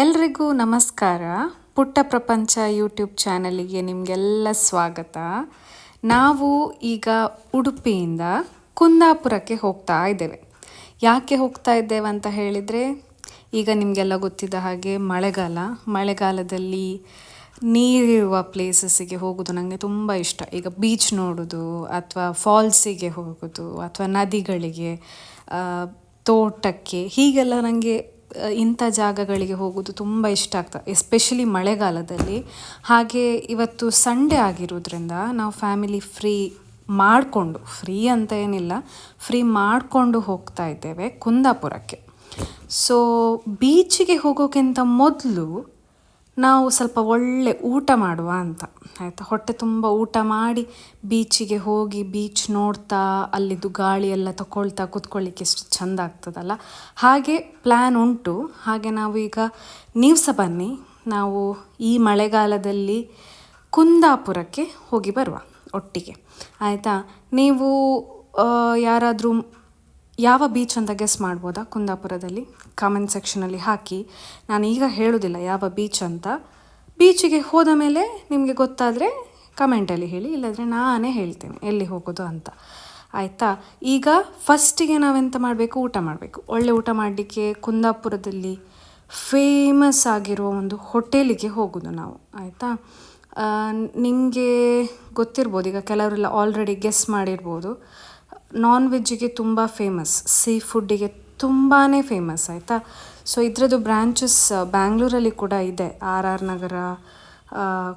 ಎಲ್ರಿಗೂ ನಮಸ್ಕಾರ. ಪುಟ್ಟ ಪ್ರಪಂಚ ಯೂಟ್ಯೂಬ್ ಚಾನಲಿಗೆ ನಿಮಗೆಲ್ಲ ಸ್ವಾಗತ. ನಾವು ಈಗ ಉಡುಪಿಯಿಂದ ಕುಂದಾಪುರಕ್ಕೆ ಹೋಗ್ತಾ ಇದ್ದೇವೆ. ಯಾಕೆ ಹೋಗ್ತಾ ಇದ್ದೇವೆ ಅಂತ ಹೇಳಿದರೆ, ಈಗ ನಿಮಗೆಲ್ಲ ಗೊತ್ತಿದ್ದ ಹಾಗೆ ಮಳೆಗಾಲ. ಮಳೆಗಾಲದಲ್ಲಿ ನೀರಿರುವ ಪ್ಲೇಸಸ್ಸಿಗೆ ಹೋಗೋದು ನನಗೆ ತುಂಬ ಇಷ್ಟ. ಈಗ ಬೀಚ್ ನೋಡೋದು, ಅಥವಾ ಫಾಲ್ಸಿಗೆ ಹೋಗೋದು, ಅಥವಾ ನದಿಗಳಿಗೆ ತೋಟಕ್ಕೆ, ಹೀಗೆಲ್ಲ ನನಗೆ ಇಂಥ ಜಾಗಗಳಿಗೆ ಹೋಗೋದು ತುಂಬ ಇಷ್ಟ ಆಗ್ತದೆ ಎಸ್ಪೆಷಲಿ ಮಳೆಗಾಲದಲ್ಲಿ. ಹಾಗೆ ಇವತ್ತು ಸಂಡೇ ಆಗಿರೋದ್ರಿಂದ ನಾವು ಫ್ಯಾಮಿಲಿ ಫ್ರೀ ಮಾಡಿಕೊಂಡು ಫ್ರೀ ಅಂತ ಏನಿಲ್ಲ ಫ್ರೀ ಮಾಡಿಕೊಂಡು ಹೋಗ್ತಾ ಇದ್ದೇವೆ ಕುಂದಾಪುರಕ್ಕೆ. ಸೊ ಬೀಚಿಗೆ ಹೋಗೋಕ್ಕಿಂತ ಮೊದಲು ನಾವು ಸ್ವಲ್ಪ ಒಳ್ಳೆ ಊಟ ಮಾಡುವ ಅಂತ. ಆಯಿತಾ? ಹೊಟ್ಟೆ ತುಂಬ ಊಟ ಮಾಡಿ ಬೀಚಿಗೆ ಹೋಗಿ ಬೀಚ್ ನೋಡ್ತಾ ಅಲ್ಲಿದ್ದು ಗಾಳಿ ಎಲ್ಲ ತಗೊಳ್ತಾ ಕೂತ್ಕೊಳ್ಳಿಕ್ಕೆ ಎಷ್ಟು ಚೆಂದ ಆಗ್ತದಲ್ಲ? ಹಾಗೆ ಪ್ಲ್ಯಾನ್ ಉಂಟು. ಹಾಗೆ ನಾವು ಈಗ ನೀವು ಸಹ ಬನ್ನಿ. ನಾವು ಈ ಮಳೆಗಾಲದಲ್ಲಿ ಕುಂದಾಪುರಕ್ಕೆ ಹೋಗಿ ಬರುವ ಒಟ್ಟಿಗೆ. ಆಯಿತಾ? ನೀವು ಯಾರಾದರೂ ಯಾವ ಬೀಚ್ ಅಂತ ಗೆಸ್ ಮಾಡ್ಬೋದಾ? ಕುಂದಾಪುರದಲ್ಲಿ ಕಾಮೆಂಟ್ ಸೆಕ್ಷನಲ್ಲಿ ಹಾಕಿ. ನಾನು ಈಗ ಹೇಳೋದಿಲ್ಲ ಯಾವ ಬೀಚ್ ಅಂತ. ಬೀಚಿಗೆ ಹೋದ ಮೇಲೆ ನಿಮಗೆ ಗೊತ್ತಾದರೆ ಕಮೆಂಟಲ್ಲಿ ಹೇಳಿ, ಇಲ್ಲಾಂದರೆ ನಾನೇ ಹೇಳ್ತೇನೆ ಎಲ್ಲಿ ಹೋಗೋದು ಅಂತ. ಆಯಿತಾ? ಈಗ ಫಸ್ಟಿಗೆ ನಾವೆಂತ ಮಾಡಬೇಕು? ಊಟ ಮಾಡಬೇಕು. ಒಳ್ಳೆ ಊಟ ಮಾಡಲಿಕ್ಕೆ ಕುಂದಾಪುರದಲ್ಲಿ ಫೇಮಸ್ ಆಗಿರುವ ಒಂದು ಹೋಟೆಲಿಗೆ ಹೋಗೋದು ನಾವು. ಆಯಿತಾ? ನಿಮಗೆ ಗೊತ್ತಿರ್ಬೋದು, ಈಗ ಕೆಲವರೆಲ್ಲ ಆಲ್ರೆಡಿ ಗೆಸ್ ಮಾಡಿರ್ಬೋದು. ನಾನ್ ವೆಜ್ಜಿಗೆ ತುಂಬ ಫೇಮಸ್ ಸೀ ಫುಡ್ಡಿಗೆ ತುಂಬಾ ಫೇಮಸ್ ಆಯಿತಾ? ಸೊ ಇದರದ್ದು ಬ್ರ್ಯಾಂಚಸ್ ಬ್ಯಾಂಗ್ಳೂರಲ್ಲಿ ಕೂಡ ಇದೆ. ಆರ್ ಆರ್ ನಗರ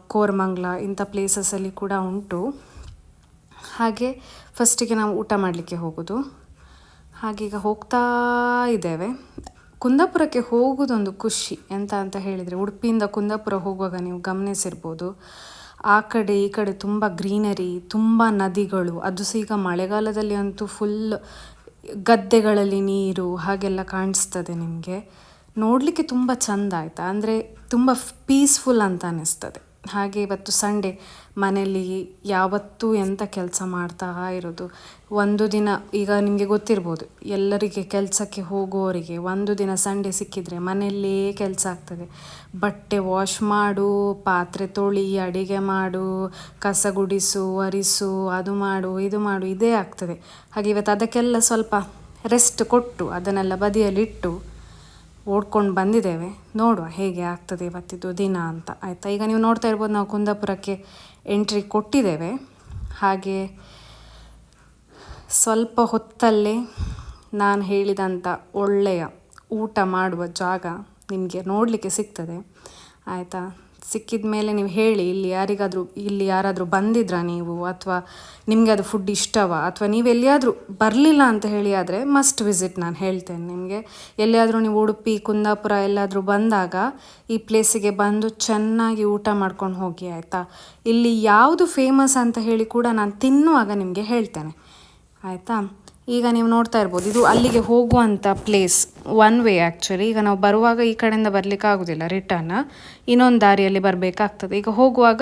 ಕೋರ್ಮಂಗ್ಲ ಇಂಥ ಪ್ಲೇಸಸಲ್ಲಿ ಕೂಡ ಉಂಟು. ಹಾಗೆ ಫಸ್ಟಿಗೆ ನಾವು ಊಟ ಮಾಡಲಿಕ್ಕೆ ಹೋಗೋದು. ಹಾಗೀಗ ಹೋಗ್ತಾ ಇದ್ದೇವೆ. ಕುಂದಾಪುರಕ್ಕೆ ಹೋಗೋದೊಂದು ಖುಷಿ. ಎಂತ ಅಂತ ಹೇಳಿದರೆ, ಉಡುಪಿಯಿಂದ ಕುಂದಾಪುರ ಹೋಗುವಾಗ ನೀವು ಗಮನಿಸಿರ್ಬೋದು. ಆ ಕಡೆ ಈ ಕಡೆ ತುಂಬ ಗ್ರೀನರಿ, ತುಂಬ ನದಿಗಳು. ಅದು ಸಹ ಈಗ ಮಳೆಗಾಲದಲ್ಲಿ ಅಂತೂ ಫುಲ್ ಗದ್ದೆಗಳಲ್ಲಿ ನೀರು ಹಾಗೆಲ್ಲ ಕಾಣಿಸ್ತದೆ ನಿಮಗೆ. ನೋಡಲಿಕ್ಕೆ ತುಂಬ ಚೆಂದ ಆಯಿತಾ? ಅಂದರೆ ತುಂಬ ಪೀಸ್ಫುಲ್ ಅಂತ ಅನ್ನಿಸ್ತದೆ ಹಾಗೆ ಇವತ್ತು ಸಂಡೇ ಮನೆಯಲ್ಲಿ ಯಾವತ್ತೂ ಎಂಥ ಕೆಲಸ ಮಾಡ್ತಾ ಇರೋದು? ಒಂದು ದಿನ, ಈಗ ನಿಮಗೆ ಗೊತ್ತಿರ್ಬೋದು, ಎಲ್ಲರಿಗೆ ಕೆಲಸಕ್ಕೆ ಹೋಗೋರಿಗೆ ಒಂದು ದಿನ ಸಂಡೇ ಸಿಕ್ಕಿದರೆ ಮನೆಯಲ್ಲೇ ಕೆಲಸ ಆಗ್ತದೆ. ಬಟ್ಟೆ ವಾಶ್ ಮಾಡು, ಪಾತ್ರೆ ತೊಳಿ, ಅಡಿಗೆ ಮಾಡು, ಕಸ ಗುಡಿಸು, ಒರೆಸು, ಅದು ಮಾಡು, ಇದು ಮಾಡು, ಇದೇ ಆಗ್ತದೆ. ಹಾಗೆ ಇವತ್ತು ಅದಕ್ಕೆಲ್ಲ ಸ್ವಲ್ಪ ರೆಸ್ಟ್ ಕೊಟ್ಟು, ಅದನ್ನೆಲ್ಲ ಬದಿಯಲ್ಲಿಟ್ಟು ಓಡ್ಕೊಂಡು ಬಂದಿದ್ದೇವೆ. ನೋಡುವ ಹೇಗೆ ಆಗ್ತದೆ ಇವತ್ತಿದ್ದು ದಿನ ಅಂತ. ಆಯಿತಾ? ಈಗ ನೀವು ನೋಡ್ತಾ ಇರ್ಬೋದು ನಾವು ಕುಂದಾಪುರಕ್ಕೆ ಎಂಟ್ರಿ ಕೊಟ್ಟಿದ್ದೇವೆ. ಹಾಗೆ ಸ್ವಲ್ಪ ಹೊತ್ತಲ್ಲೇ ನಾನು ಹೇಳಿದಂಥ ಒಳ್ಳೆಯ ಊಟ ಮಾಡುವ ಜಾಗ ನಿಮಗೆ ನೋಡಲಿಕ್ಕೆ ಸಿಗ್ತದೆ. ಆಯಿತಾ? ಸಿಕ್ಕಿದ ಮೇಲೆ ನೀವು ಹೇಳಿ, ಇಲ್ಲಿ ಯಾರಿಗಾದರೂ, ಇಲ್ಲಿ ಯಾರಾದರೂ ಬಂದಿದ್ರಾ ನೀವು? ಅಥವಾ ನಿಮಗೆ ಅದು ಫುಡ್ ಇಷ್ಟವಾ? ಅಥವಾ ನೀವು ಎಲ್ಲಿಯಾದರೂ ಬರಲಿಲ್ಲ ಅಂತ ಹೇಳಿ ಆದರೆ ಮಸ್ಟ್ ವಿಸಿಟ್ ನಾನು ಹೇಳ್ತೇನೆ ನಿಮಗೆ. ಎಲ್ಲಿಯಾದರೂ ನೀವು ಉಡುಪಿ, ಕುಂದಾಪುರ ಎಲ್ಲಾದರೂ ಬಂದಾಗ ಈ ಪ್ಲೇಸಿಗೆ ಬಂದು ಚೆನ್ನಾಗಿ ಊಟ ಮಾಡ್ಕೊಂಡು ಹೋಗಿ ಆಯಿತಾ? ಇಲ್ಲಿ ಯಾವುದು ಫೇಮಸ್ ಅಂತ ಹೇಳಿ ಕೂಡ ನಾನು ತಿನ್ನುವಾಗ ನಿಮಗೆ ಹೇಳ್ತೇನೆ. ಆಯಿತಾ? ಈಗ ನೀವು ನೋಡ್ತಾ ಇರ್ಬೋದು, ಇದು ಅಲ್ಲಿಗೆ ಹೋಗುವಂಥ ಪ್ಲೇಸ್ ಒನ್ ವೇ ಆ್ಯಕ್ಚುಲಿ ಈಗ ನಾವು ಬರುವಾಗ ಈ ಕಡೆಯಿಂದ ಬರಲಿಕ್ಕೆ ಆಗೋದಿಲ್ಲ ರಿಟರ್ನ್ ಇನ್ನೊಂದು ದಾರಿಯಲ್ಲಿ ಬರಬೇಕಾಗ್ತದೆ. ಈಗ ಹೋಗುವಾಗ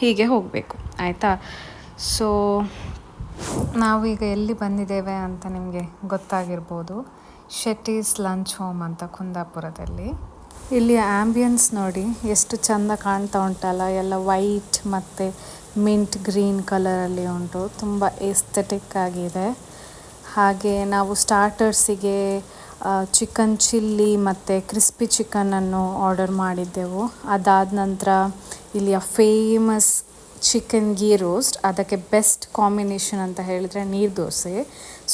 ಹೀಗೆ ಹೋಗಬೇಕು, ಆಯಿತಾ? ಸೊ ಈಗ ಎಲ್ಲಿ ಬಂದಿದ್ದೇವೆ ಅಂತ ನಿಮಗೆ ಗೊತ್ತಾಗಿರ್ಬೋದು. ಶೆಟ್ಟೀಸ್ ಲಂಚ್ ಹೋಮ್ ಅಂತ ಕುಂದಾಪುರದಲ್ಲಿ. ಇಲ್ಲಿ ಆ್ಯಂಬಿಯನ್ಸ್ ನೋಡಿ, ಎಷ್ಟು ಚೆಂದ ಕಾಣ್ತಾ ಉಂಟಲ್ಲ? ಎಲ್ಲ ವೈಟ್ ಮತ್ತು ಮಿಂಟ್ ಗ್ರೀನ್ ಕಲರಲ್ಲಿ ಉಂಟು. ತುಂಬ ಎಸ್ಥೆಟಿಕ್ ಆಗಿದೆ. ಹಾಗೆ ನಾವು ಸ್ಟಾರ್ಟರ್ಸಿಗೆ ಚಿಕನ್ ಚಿಲ್ಲಿ ಮತ್ತು ಕ್ರಿಸ್ಪಿ ಚಿಕನನ್ನು ಆರ್ಡರ್ ಮಾಡಿದ್ದೆವು. ಅದಾದ ನಂತರ ಇಲ್ಲಿಯ ಫೇಮಸ್ ಚಿಕನ್ ಗೀ ರೋಸ್ಟ್ ಅದಕ್ಕೆ ಬೆಸ್ಟ್ ಕಾಂಬಿನೇಷನ್ ಅಂತ ಹೇಳಿದರೆ ನೀರು ದೋಸೆ.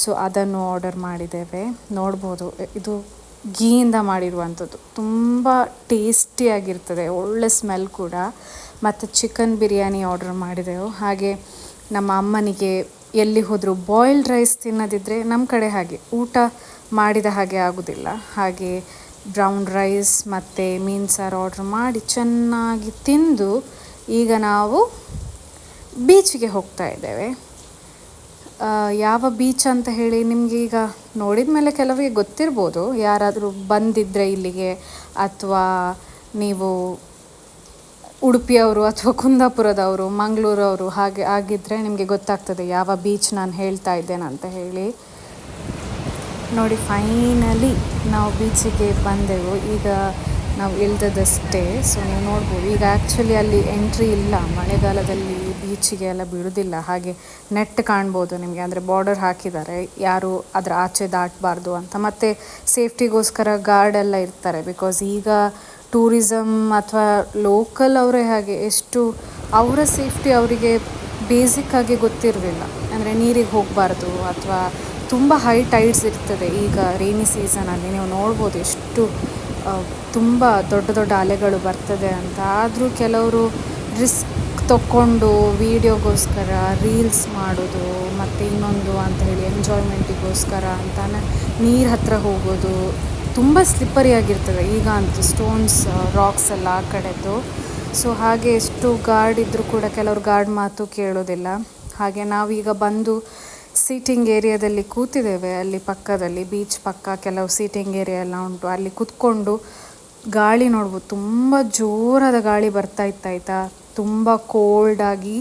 ಸೊ ಅದನ್ನು ಆರ್ಡರ್ ಮಾಡಿದ್ದೇವೆ. ನೋಡ್ಬೋದು ಇದು ಗೀಯಿಂದ ಮಾಡಿರುವಂಥದ್ದು. ತುಂಬ ಟೇಸ್ಟಿಯಾಗಿರ್ತದೆ ಒಳ್ಳೆ ಸ್ಮೆಲ್ ಕೂಡ. ಮತ್ತು ಚಿಕನ್ ಬಿರಿಯಾನಿ ಆರ್ಡರ್ ಮಾಡಿದೆವು ಹಾಗೆ ನಮ್ಮ ಅಮ್ಮನಿಗೆ ಎಲ್ಲಿ ಹೋದರೂ ಬಾಯ್ಲ್ಡ್ ರೈಸ್ ತಿನ್ನದಿದ್ದರೆ ನಮ್ಮ ಕಡೆ ಹಾಗೆ ಊಟ ಮಾಡಿದ ಹಾಗೆ ಆಗೋದಿಲ್ಲ. ಹಾಗೆ ಬ್ರೌನ್ ರೈಸ್ ಮತ್ತು ಮೀನು ಸಾರು ಆರ್ಡ್ರ್ ಮಾಡಿ ಚೆನ್ನಾಗಿ ತಿಂದು ಈಗ ನಾವು ಬೀಚ್ಗೆ ಹೋಗ್ತಾ ಇದ್ದೇವೆ. ಯಾವ ಬೀಚ್ ಅಂತ ಹೇಳಿ ನಿಮಗೆ ಈಗ ನೋಡಿದ ಮೇಲೆ ಕೆಲವರಿಗೆ ಗೊತ್ತಿರ್ಬೋದು. ಯಾರಾದರೂ ಬಂದಿದ್ದರೆ ಇಲ್ಲಿಗೆ ಅಥವಾ ನೀವು ಉಡುಪಿಯವರು ಅಥವಾ ಕುಂದಾಪುರದವರು, ಮಂಗಳೂರವರು ಹಾಗೆ ಆಗಿದ್ದರೆ ನಿಮಗೆ ಗೊತ್ತಾಗ್ತದೆ ಯಾವ ಬೀಚ್ ನಾನು ಹೇಳ್ತಾ ಇದ್ದೇನೆ ಅಂತ ಹೇಳಿ. ನೋಡಿ ಫೈನಲಿ ನಾವು ಬೀಚಿಗೆ ಬಂದೆವು. ಈಗ ನಾವು ಇಳ್ದದಷ್ಟೇ ಸೊ ನೀವು ನೋಡ್ಬೋದು. ಈಗ ಆ್ಯಕ್ಚುಲಿ ಅಲ್ಲಿ ಎಂಟ್ರಿ ಇಲ್ಲ. ಮಳೆಗಾಲದಲ್ಲಿ ಬೀಚಿಗೆ ಎಲ್ಲ ಬಿಡೋದಿಲ್ಲ. ಹಾಗೆ ನೆಟ್ ಕಾಣ್ಬೋದು ನಿಮಗೆ. ಅಂದರೆ ಬಾರ್ಡರ್ ಹಾಕಿದ್ದಾರೆ. ಯಾರು ಅದರ ಆಚೆ ದಾಟಬಾರ್ದು ಅಂತ. ಮತ್ತು ಸೇಫ್ಟಿಗೋಸ್ಕರ ಗಾರ್ಡ್ ಎಲ್ಲ ಇರ್ತಾರೆ. ಬಿಕಾಸ್ ಈಗ ಟೂರಿಸಮ್ ಅಥವಾ ಲೋಕಲ್ ಅವರೇ ಹಾಗೆ ಎಷ್ಟು ಅವರ ಸೇಫ್ಟಿ ಅವರಿಗೆ ಬೇಸಿಕ್ಕಾಗಿ ಗೊತ್ತಿರಲಿಲ್ಲ ಅಂದರೆ ನೀರಿಗೆ ಹೋಗಬಾರ್ದು ಅಥವಾ ತುಂಬ ಹೈ ಟೈಡ್ಸ್ ಇರ್ತದೆ. ಈಗ ರೈನಿ ಸೀಸನಲ್ಲಿ ನೀವು ನೋಡ್ಬೋದು ಎಷ್ಟು ತುಂಬ ದೊಡ್ಡ ದೊಡ್ಡ ಅಲೆಗಳು ಬರ್ತದೆ ಅಂತ. ಆದರೂ ಕೆಲವರು ರಿಸ್ಕ್ ತಗೊಂಡು ವೀಡಿಯೋಗೋಸ್ಕರ ರೀಲ್ಸ್ ಮಾಡೋದು ಮತ್ತು ಇನ್ನೊಂದು ಅಂತ ಹೇಳಿ ಎಂಜಾಯ್ಮೆಂಟಿಗೋಸ್ಕರ ಅಂತಾನೆ ನೀರು ಹತ್ತಿರ ಹೋಗೋದು ತುಂಬ ಸ್ಲಿಪ್ಪರಿ ಆಗಿರ್ತದೆ ಈಗ ಅಂತೂ ಸ್ಟೋನ್ಸ್ ರಾಕ್ಸ್ ಎಲ್ಲ ಆ ಕಡೆದು. ಸೊ ಹಾಗೆ ಎಷ್ಟು ಗಾರ್ಡ್ ಇದ್ದರೂ ಕೂಡ ಕೆಲವರು ಗಾರ್ಡ್ ಮಾತು ಕೇಳೋದಿಲ್ಲ. ಹಾಗೆ ನಾವೀಗ ಬಂದು ಸೀಟಿಂಗ್ ಏರಿಯಾದಲ್ಲಿ ಕೂತಿದ್ದೇವೆ. ಅಲ್ಲಿ ಪಕ್ಕದಲ್ಲಿ ಬೀಚ್ ಪಕ್ಕ ಕೆಲವು ಸೀಟಿಂಗ್ ಏರಿಯಾ ಎಲ್ಲ ಉಂಟು. ಅಲ್ಲಿ ಕೂತ್ಕೊಂಡು ಗಾಳಿ ನೋಡ್ಬೋದು. ತುಂಬ ಜೋರಾದ ಗಾಳಿ ಬರ್ತಾ ಇತ್ತಾಯ್ತಾ? ತುಂಬ ಕೋಲ್ಡಾಗಿ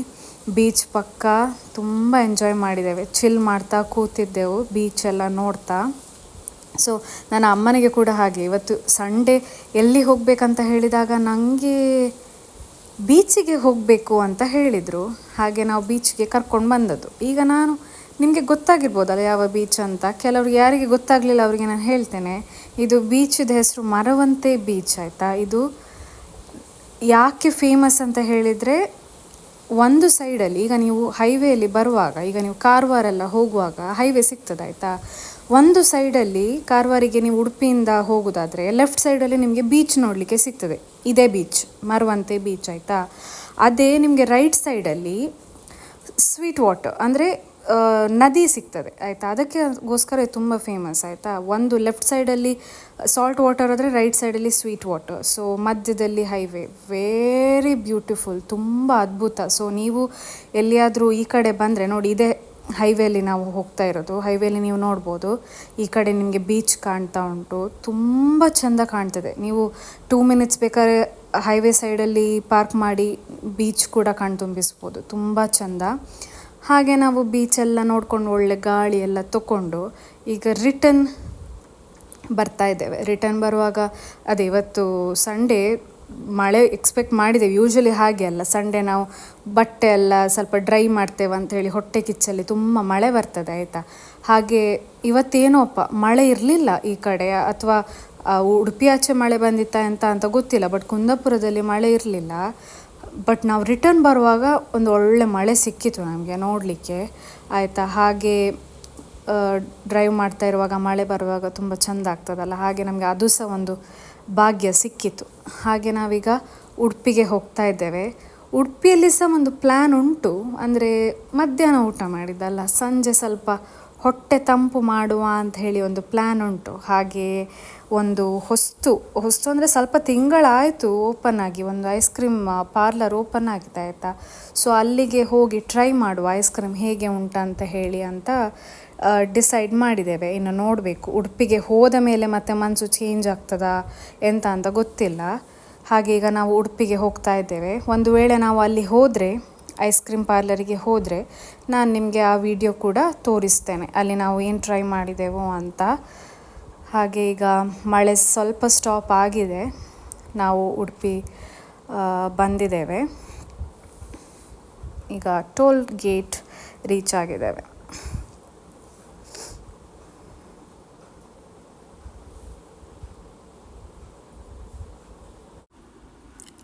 ಬೀಚ್ ಪಕ್ಕ ತುಂಬ ಎಂಜಾಯ್ ಮಾಡಿದ್ದೇವೆ. ಚಿಲ್ ಮಾಡ್ತಾ ಕೂತಿದ್ದೆವು ಬೀಚ್ ಎಲ್ಲ ನೋಡ್ತಾ. ಸೊ ನನ್ನ ಅಮ್ಮನಿಗೆ ಕೂಡ ಹಾಗೆ. ಇವತ್ತು ಸಂಡೇ ಎಲ್ಲಿ ಹೋಗಬೇಕಂತ ಹೇಳಿದಾಗ ನನಗೆ ಬೀಚಿಗೆ ಹೋಗಬೇಕು ಅಂತ ಹೇಳಿದರು. ಹಾಗೆ ನಾವು ಬೀಚ್ಗೆ ಕರ್ಕೊಂಡು ಬಂದದ್ದು. ಈಗ ನಾನು ನಿಮಗೆ ಗೊತ್ತಾಗಿರ್ಬೋದಲ್ಲ ಯಾವ ಬೀಚ್ ಅಂತ. ಕೆಲವರು ಯಾರಿಗೆ ಗೊತ್ತಾಗಲಿಲ್ಲ ಅವರಿಗೆ ನಾನು ಹೇಳ್ತೇನೆ. ಇದು ಬೀಚಿದ ಹೆಸರು ಮರವಂತೆ ಬೀಚ್ ಆಯಿತಾ? ಇದು ಯಾಕೆ ಫೇಮಸ್ ಅಂತ ಹೇಳಿದರೆ ಒಂದು ಸೈಡಲ್ಲಿ ಈಗ ನೀವು ಹೈವೇಲಿ ಬರುವಾಗ, ಈಗ ನೀವು ಕಾರ್ವಾರೆಲ್ಲ ಹೋಗುವಾಗ ಹೈವೇ ಸಿಗ್ತದೆ ಆಯಿತಾ? ಒಂದು ಸೈಡಲ್ಲಿ ಕಾರವಾರಿಗೆ ನೀವು ಉಡುಪಿಯಿಂದ ಹೋಗೋದಾದರೆ, ಲೆಫ್ಟ್ ಸೈಡಲ್ಲಿ ನಿಮಗೆ ಬೀಚ್ ನೋಡಲಿಕ್ಕೆ ಸಿಗ್ತದೆ. ಇದೇ ಬೀಚ್ ಮರವಂತೆ ಬೀಚ್ ಆಯಿತಾ? ಅದೇ ನಿಮಗೆ ರೈಟ್ ಸೈಡಲ್ಲಿ ಸ್ವೀಟ್ ವಾಟರ್ ಅಂದರೆ ನದಿ ಸಿಗ್ತದೆ, ಆಯಿತಾ? ಅದಕ್ಕೆಗೋಸ್ಕರ ಇದು ತುಂಬ ಫೇಮಸ್ ಆಯಿತಾ? ಒಂದು ಲೆಫ್ಟ್ ಸೈಡಲ್ಲಿ ಸಾಲ್ಟ್ ವಾಟರ್ ಆದರೆ ರೈಟ್ ಸೈಡಲ್ಲಿ ಸ್ವೀಟ್ ವಾಟರ್ ಸೊ ಮಧ್ಯದಲ್ಲಿ ಹೈವೇ ವೇರಿ ಬ್ಯೂಟಿಫುಲ್ ತುಂಬ ಅದ್ಭುತ. ಸೊ ನೀವು ಎಲ್ಲಿಯಾದರೂ ಈ ಕಡೆ ಬಂದರೆ ನೋಡಿ, ಇದೇ ಹೈವೇಲಿ ನಾವು ಹೋಗ್ತಾ ಇರೋದು, ಹೈವೇಲಿ ನೀವು ನೋಡ್ಬೋದು. ಈ ಕಡೆ ನಿಮಗೆ ಬೀಚ್ ಕಾಣ್ತಾ ಉಂಟು. ತುಂಬ ಚೆಂದ ಕಾಣ್ತದೆ. ನೀವು ಟೂ ಮಿನಿಟ್ಸ್ ಬೇಕಾದ್ರೆ ಹೈವೇ ಸೈಡಲ್ಲಿ ಪಾರ್ಕ್ ಮಾಡಿ ಬೀಚ್ ಕೂಡ ಕಣ್ತುಂಬಿಸ್ಬೋದು. ತುಂಬ ಚೆಂದ. ಹಾಗೆ ನಾವು ಬೀಚೆಲ್ಲ ನೋಡ್ಕೊಂಡು ಒಳ್ಳೆ ಗಾಳಿ ಎಲ್ಲ ತಗೊಂಡು ಈಗ ರಿಟರ್ನ್ ಬರ್ತಾ ಇದ್ದೇವೆ. ರಿಟರ್ನ್ ಬರುವಾಗ ಅದೇ ಇವತ್ತು ಸಂಡೇ ಮಳೆ ಎಕ್ಸ್ಪೆಕ್ಟ್ ಮಾಡಿದ್ದೇವೆ. ಯೂಶ್ವಲಿ ಹಾಗೆ ಅಲ್ಲ. ಸಂಡೇ ನಾವು ಬಟ್ಟೆ ಎಲ್ಲ ಸ್ವಲ್ಪ ಡ್ರೈ ಮಾಡ್ತೇವೆ ಅಂಥೇಳಿ ಹೊಟ್ಟೆ ಕಿಚ್ಚಲ್ಲಿ ತುಂಬ ಮಳೆ ಬರ್ತದೆ, ಆಯಿತಾ? ಹಾಗೆ ಇವತ್ತೇನೋಪ್ಪ ಮಳೆ ಇರಲಿಲ್ಲ ಈ ಕಡೆ. ಅಥವಾ ಉಡುಪಿ ಆಚೆ ಮಳೆ ಬಂದಿತ್ತಾ ಅಂತ ಅಂತ ಗೊತ್ತಿಲ್ಲ. ಬಟ್ ಕುಂದಾಪುರದಲ್ಲಿ ಮಳೆ ಇರಲಿಲ್ಲ. ಬಟ್ ನಾವು ರಿಟರ್ನ್ ಬರುವಾಗ ಒಂದು ಒಳ್ಳೆ ಮಳೆ ಸಿಕ್ಕಿತು ನಮಗೆ ನೋಡಲಿಕ್ಕೆ, ಆಯಿತಾ? ಹಾಗೆ ಡ್ರೈವ್ ಮಾಡ್ತಾ ಇರುವಾಗ, ಮಳೆ ಬರುವಾಗ ತುಂಬ ಚೆಂದ ಆಗ್ತದಲ್ಲ? ಹಾಗೆ ನಮಗೆ ಅದು ಸಹ ಒಂದು ಭಾಗ್ಯ ಸಿಕ್ಕಿತು. ಹಾಗೆ ನಾವೀಗ ಉಡುಪಿಗೆ ಹೋಗ್ತಾ ಇದ್ದೇವೆ. ಉಡುಪಿಯಲ್ಲಿ ಸಹ ಒಂದು ಪ್ಲ್ಯಾನ್ ಉಂಟು. ಅಂದರೆ ಮಧ್ಯಾಹ್ನ ಊಟ ಮಾಡಿದ್ದಲ್ಲ, ಸಂಜೆ ಸ್ವಲ್ಪ ಹೊಟ್ಟೆ ತಂಪು ಮಾಡುವ ಅಂತ ಹೇಳಿ ಒಂದು ಪ್ಲ್ಯಾನ್ ಉಂಟು. ಹಾಗೆ ಒಂದು ಹೊಸ್ತು ಹೊಸ್ತು ಅಂದರೆ ಸ್ವಲ್ಪ ತಿಂಗಳಾಯಿತು ಓಪನ್ ಆಗಿ. ಒಂದು ಐಸ್ ಕ್ರೀಮ್ ಪಾರ್ಲರ್ ಓಪನ್ ಆಗಿದೆ ಆಯಿತಾ ಸೊ ಅಲ್ಲಿಗೆ ಹೋಗಿ ಟ್ರೈ ಮಾಡುವ ಐಸ್ ಕ್ರೀಮ್ ಹೇಗೆ ಉಂಟಂತ ಹೇಳಿ ಅಂತ ಡಿಸೈಡ್ ಮಾಡಿದ್ದೇವೆ. ಇನ್ನು ನೋಡಬೇಕು. ಉಡುಪಿಗೆ ಹೋದ ಮೇಲೆ ಮತ್ತೆ ಮನಸ್ಸು ಚೇಂಜ್ ಆಗ್ತದಾ? ಎಂತ ಅಂತ ಗೊತ್ತಿಲ್ಲ. ಹಾಗೆ ಈಗ ನಾವು ಉಡುಪಿಗೆ ಹೋಗ್ತಾ ಇದ್ದೇವೆ. ಒಂದು ವೇಳೆ ನಾವು ಅಲ್ಲಿ ಹೋದರೆ ಐಸ್ ಕ್ರೀಮ್ ಪಾರ್ಲರಿಗೆ ಹೋದರೆ, ನಾನು ನಿಮಗೆ ಆ ವಿಡಿಯೋ ಕೂಡ ತೋರಿಸ್ತೇನೆ. ಅಲ್ಲಿ ನಾವು ಏನು ಟ್ರೈ ಮಾಡಿದೆವೋ ಅಂತ. ಹಾಗೆ ಈಗ ಮಳೆ ಸ್ವಲ್ಪ ಸ್ಟಾಪ್ ಆಗಿದೆ. ನಾವು ಉಡುಪಿ ಬಂದಿದ್ದೇವೆ. ಈಗ ಟೋಲ್ ಗೇಟ್ ರೀಚ್ ಆಗಿದ್ದೇವೆ.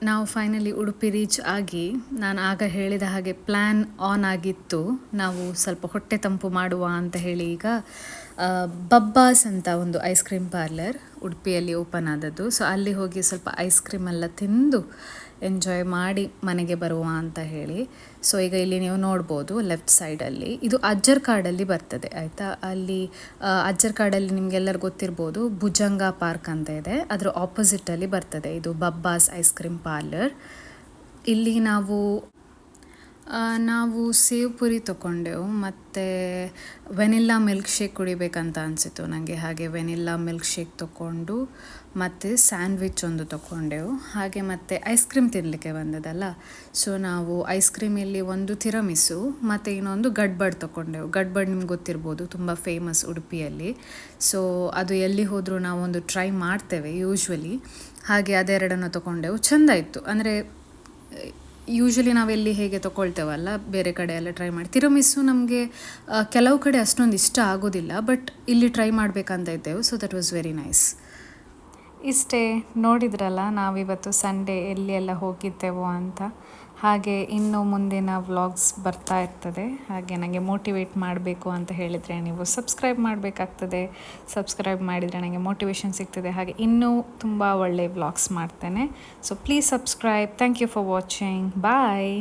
ನಾವು ಫೈನಲಿ ಉಡುಪಿ ರೀಚ್ ಆಗಿ ನಾನು ಆಗ ಹೇಳಿದ ಹಾಗೆ ಪ್ಲ್ಯಾನ್ ಆನ್ ಆಗಿತ್ತು. ನಾವು ಸ್ವಲ್ಪ ಹೊಟ್ಟೆ ತಂಪು ಮಾಡುವ ಅಂತ ಹೇಳಿ ಈಗ ಬಬ್ಬಾಸ್ ಅಂತ ಒಂದು ಐಸ್ ಕ್ರೀಮ್ ಪಾರ್ಲರ್ ಉಡುಪಿಯಲ್ಲಿ ಓಪನ್ ಆದದ್ದು. ಸೊ ಅಲ್ಲಿ ಹೋಗಿ ಸ್ವಲ್ಪ ಐಸ್ ಕ್ರೀಮ್ ಎಲ್ಲ ತಿಂದು ಎಂಜಾಯ್ ಮಾಡಿ ಮನೆಗೆ ಬರುವ ಅಂತ ಹೇಳಿ. ಸೊ ಈಗ ಇಲ್ಲಿ ನೀವು ನೋಡ್ಬೋದು ಲೆಫ್ಟ್ ಸೈಡಲ್ಲಿ ಇದು ಅಜ್ಜರ್ ಕಾಡಲ್ಲಿ ಬರ್ತದೆ, ಆಯಿತಾ? ಅಲ್ಲಿ ಅಜ್ಜರ್ ಕಾಡಲ್ಲಿ ನಿಮಗೆಲ್ಲರೂ ಗೊತ್ತಿರ್ಬೋದು ಭುಜಂಗ ಪಾರ್ಕ್ ಅಂತ ಇದೆ. ಅದರ ಆಪೋಸಿಟಲ್ಲಿ ಬರ್ತದೆ. ಇದು ಬಬ್ಬಾಸ್ ಐಸ್ ಕ್ರೀಮ್ ಪಾರ್ಲರ್ ಇಲ್ಲಿ ನಾವು ನಾವು ಸೇವ್ ಪುರಿ ತೊಗೊಂಡೆವು ಮತ್ತು ವೆನಿಲ್ಲಾ ಮಿಲ್ಕ್ ಶೇಕ್ ಕುಡಿಬೇಕಂತ ಅನಿಸಿತು ನನಗೆ ಹಾಗೆ ವೆನಿಲ್ಲಾ ಮಿಲ್ಕ್ ಶೇಕ್ ತೊಗೊಂಡು ಮತ್ತು ಸ್ಯಾಂಡ್ವಿಚ್ ಒಂದು ತೊಗೊಂಡೆವು ಹಾಗೆ ಮತ್ತು ಐಸ್ ಕ್ರೀಮ್ ತಿನ್ನಲಿಕ್ಕೆ ಬಂದದಲ್ಲ? ಸೊ ನಾವು ಐಸ್ ಕ್ರೀಮಲ್ಲಿ ಒಂದು ತಿರಮಿಸು, ಮತ್ತು ಇನ್ನೊಂದು ಗಡ್ಬಡ್ ತೊಗೊಂಡೆವು ಗಡ್ಬಡ್ ನಿಮ್ಗೆ ಗೊತ್ತಿರ್ಬೋದು, ತುಂಬ ಫೇಮಸ್ ಉಡುಪಿಯಲ್ಲಿ. ಸೊ ಅದು ಎಲ್ಲಿ ಹೋದರೂ ನಾವೊಂದು ಟ್ರೈ ಮಾಡ್ತೇವೆ, ಯೂಶ್ವಲಿ. ಹಾಗೆ ಅದೆರಡನ್ನು ತೊಗೊಂಡೆವು ಚೆಂದ ಇತ್ತು. ಅಂದರೆ ಯೂಶ್ವಲಿ ನಾವೆಲ್ಲಿ ಹೇಗೆ ತೊಗೊಳ್ತೇವಲ್ಲ ಬೇರೆ ಕಡೆ ಎಲ್ಲ ಟ್ರೈ ಮಾಡಿ. ತಿರಮಿಸ್ಸು ನಮಗೆ ಕೆಲವು ಕಡೆ ಅಷ್ಟೊಂದು ಇಷ್ಟ ಆಗೋದಿಲ್ಲ ಬಟ್ ಇಲ್ಲಿ ಟ್ರೈ ಮಾಡಬೇಕಂತ ಇದ್ದೆವು so that was very nice ಇಷ್ಟೇ ನೋಡಿದ್ರಲ್ಲ, ನಾವಿವತ್ತು ಸಂಡೇ ಎಲ್ಲಿ ಎಲ್ಲ ಹೋಗಿದ್ದೆವೋ ಅಂತ. ಹಾಗೆ ಇನ್ನು ಮುಂದಿನ ವ್ಲಾಗ್ಸ್ ಬರ್ತಾ ಇರ್ತದೆ. ಹಾಗೆ ನನಗೆ ಮೋಟಿವೇಟ್ ಮಾಡಬೇಕು ಅಂತ ಹೇಳಿದರೆ ನೀವು ಸಬ್ಸ್ಕ್ರೈಬ್ ಮಾಡಬೇಕಾಗ್ತದೆ. ಸಬ್ಸ್ಕ್ರೈಬ್ ಮಾಡಿದರೆ ನನಗೆ ಮೋಟಿವೇಶನ್ ಸಿಗ್ತದೆ. ಹಾಗೆ ಇನ್ನೂ ತುಂಬ ಒಳ್ಳೆ ವ್ಲಾಗ್ಸ್ ಮಾಡ್ತೇನೆ. So please subscribe thank you for watching bye